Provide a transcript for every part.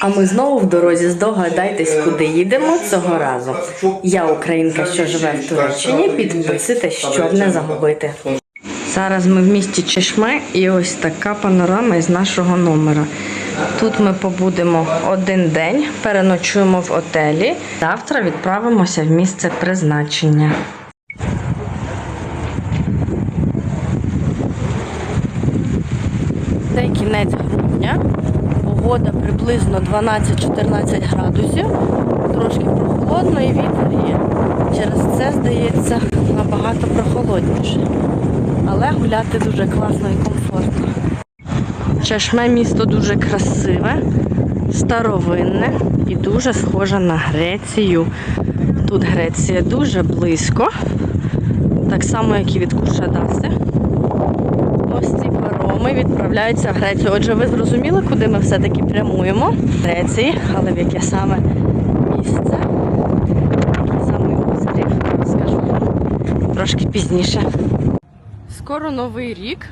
А ми знову в дорозі. Здогадайтесь, куди їдемо цього разу. Я українка, що живе в Туреччині. Підписуйтесь, щоб не загубити. Зараз ми в місті Чешме і ось така панорама із нашого номера. Тут ми побудемо один день, переночуємо в отелі. Завтра відправимося в місце призначення. Це кінець грудня. Погода приблизно 12-14 градусів. Трошки прохолодно і вітер є. Через це здається набагато прохолодніше. Але гуляти дуже класно і комфортно. Чешме місто дуже красиве, старовинне і дуже схоже на Грецію. Тут Греція дуже близько, так само, як і від Куршадаси. Ці пароми відправляються в Грецію. Отже, ви зрозуміли, куди ми все-таки прямуємо? В Греції, але в яке саме місце, який саме острів, скажу вам трошки пізніше. Скоро новий рік.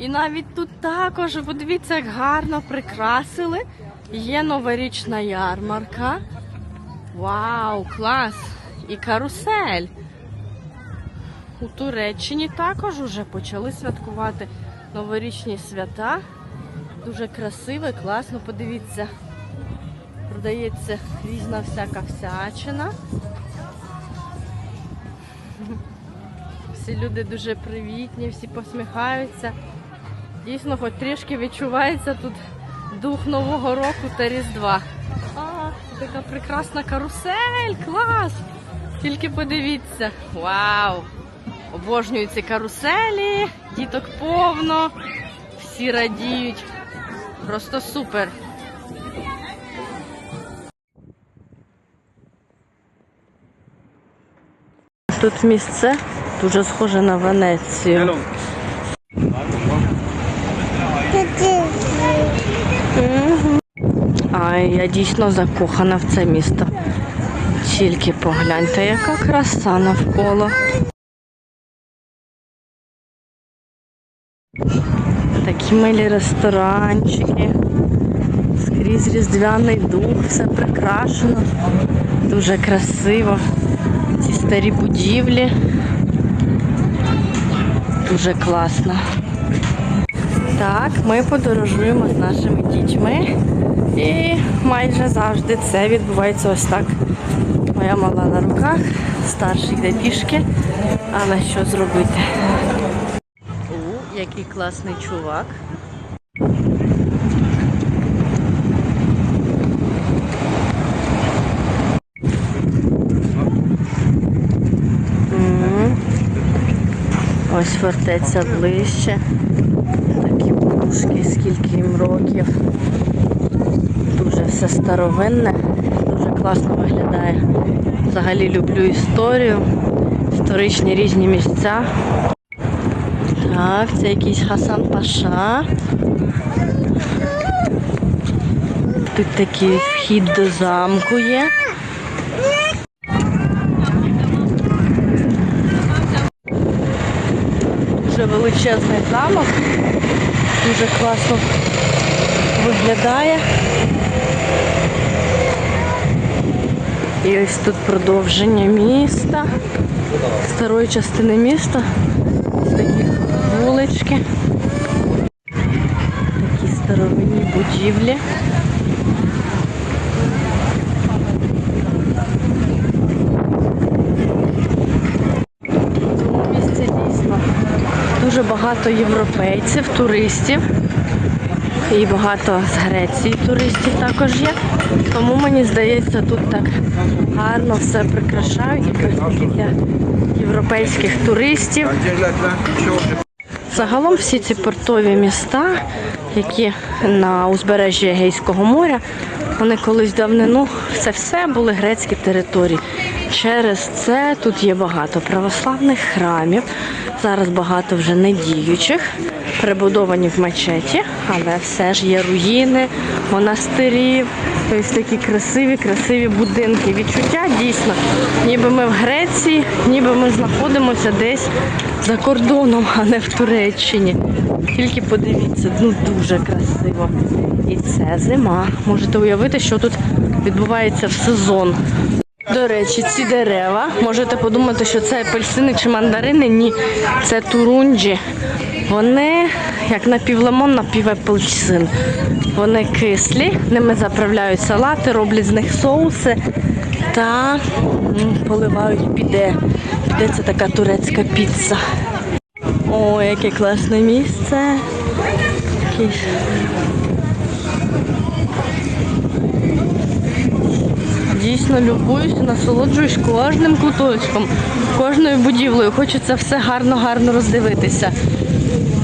І навіть тут також, подивіться, як гарно прикрасили. Є новорічна ярмарка. Вау, клас! І карусель. У Туреччині також вже почали святкувати новорічні свята. Дуже красиво, і класно, подивіться. Продається різна всяка всячина. Всі люди дуже привітні, всі посміхаються. Дійсно, хоч трішки відчувається тут дух Нового року та Різдва. А, така прекрасна карусель, клас! Тільки подивіться. Вау! Обожнюю ці каруселі, діток повно, всі радіють. Просто супер. Тут місце дуже схоже на Венецію. Мгм. А я дійсно закохана в це місто. Тільки погляньте, яка краса навколо. Такі милі ресторанчики. Скрізь різдвяний дух, все прикрашено. Дуже красиво. Ці старі будівлі. Дуже класно. Так, ми подорожуємо з нашими дітьми. І майже завжди це відбувається ось так. Моя мала на руках, старший йде пішки. Але що зробити? Який класний чувак. Ось фортеця ближче. Такі пушки, скільки їм років. Дуже все старовинне, дуже класно виглядає. Взагалі люблю історію, історичні різні місця. Так, це якийсь Хасан Паша. Тут такий вхід до замку є. Дуже величезний замок. Дуже класно виглядає. І ось тут продовження міста, старої частини міста. Ось такі вулички. Такі старовинні будівлі. Місці дійсно дуже багато європейців, туристів. І багато з Греції туристів також є. Тому мені здається, тут так гарно все прикрашають, якраз для європейських туристів. Загалом всі ці портові міста, які на узбережжі Егейського моря, вони колись давнину це все були грецькі території. Через це тут є багато православних храмів, Зараз багато вже не діючих, прибудовані в мечеті, але все ж є руїни, монастирі, ось такі красиві, красиві будинки. Відчуття дійсно, ніби ми в Греції, ніби ми знаходимося десь за кордоном, а не в Туреччині. Тільки подивіться, ну дуже красиво. І це зима. Можете уявити, що тут відбувається в сезон. До речі, ці дерева, можете подумати, що це апельсини чи мандарини. Ні, це турунджі. Вони як напівлимон, напівапельсин. Вони кислі, ними заправляють салати, роблять з них соуси та поливають піде. Піде це така турецька піца. О, яке класне місце. Який Дійсно любуюсь, насолоджуюсь кожним куточком, кожною будівлею. Це все гарно-гарно роздивитися.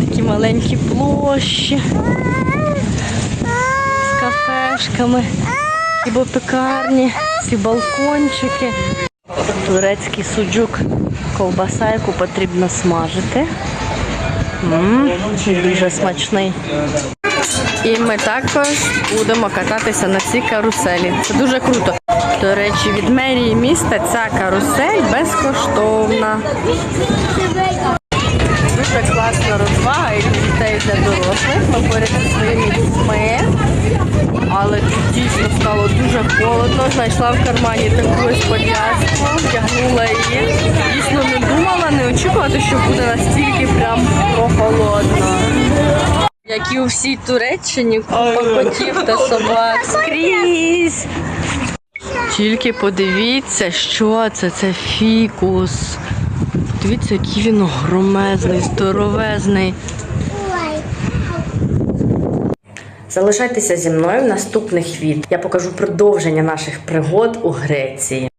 Такі маленькі площі з кафешками, хлібопекарні, ці балкончики. Турецький суджук, ковбаса, яку потрібно смажити. М, дуже смачний. І ми також будемо кататися на цій каруселі. Це дуже круто. До речі, від мерії міста ця карусель безкоштовна. Дуже класна розвага і дітей, для дорослих. Ми поряд зі своїми дітьми. Але тут дійсно стало дуже холодно. Знайшла в кармані таку ось пов'язку, вдягнула її. Дійсно не думала, не очікувати, що буде настільки прям прохолодно. Як і у всій Туреччині, купа котів та собак скрізь. Тільки подивіться, що це, це фікус. Подивіться, який він громезний, здоровезний. Залишайтеся зі мною в наступних відео. Я покажу продовження наших пригод у Греції.